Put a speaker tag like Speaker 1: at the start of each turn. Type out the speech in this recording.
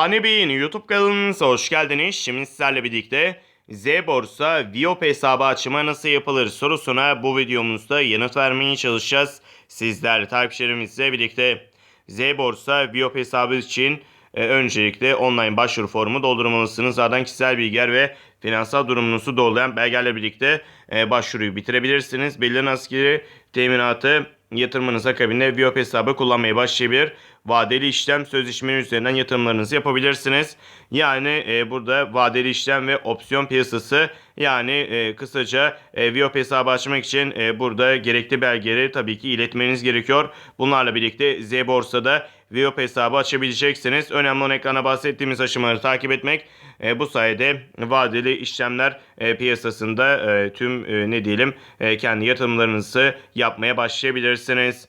Speaker 1: Hani Bey'in YouTube kanalınıza hoş geldiniz. Şimdi sizlerle birlikte Z Borsa Viop hesabı açma nasıl yapılır sorusuna bu videomuzda yanıt vermeye çalışacağız. Sizler takipçilerimizle birlikte Z Borsa Viop hesabı için e, öncelikle online başvuru formu doldurmalısınız. Zaten kişisel bilgiler ve finansal durumunuzu doğrulayan belgelerle birlikte e, başvuruyu bitirebilirsiniz. Belirlenen askeri teminatı yatırımınız akabinde Viop hesabı kullanmaya başlayabilir. Vadeli işlem sözleşmeleri üzerinden yatırımlarınızı yapabilirsiniz. Yani e, burada vadeli işlem ve opsiyon piyasası yani e, kısaca e, Viop hesabı açmak için e, burada gerekli belgeleri tabii ki iletmeniz gerekiyor. Bunlarla birlikte Z borsada Viop hesabı açabileceksiniz. Önemli olan ekrana bahsettiğimiz aşamaları takip etmek. E, bu sayede vadeli işlemler e, piyasasında e, tüm e, ne diyelim e, kendi yatırımlarınızı yapmaya başlayabilirsiniz.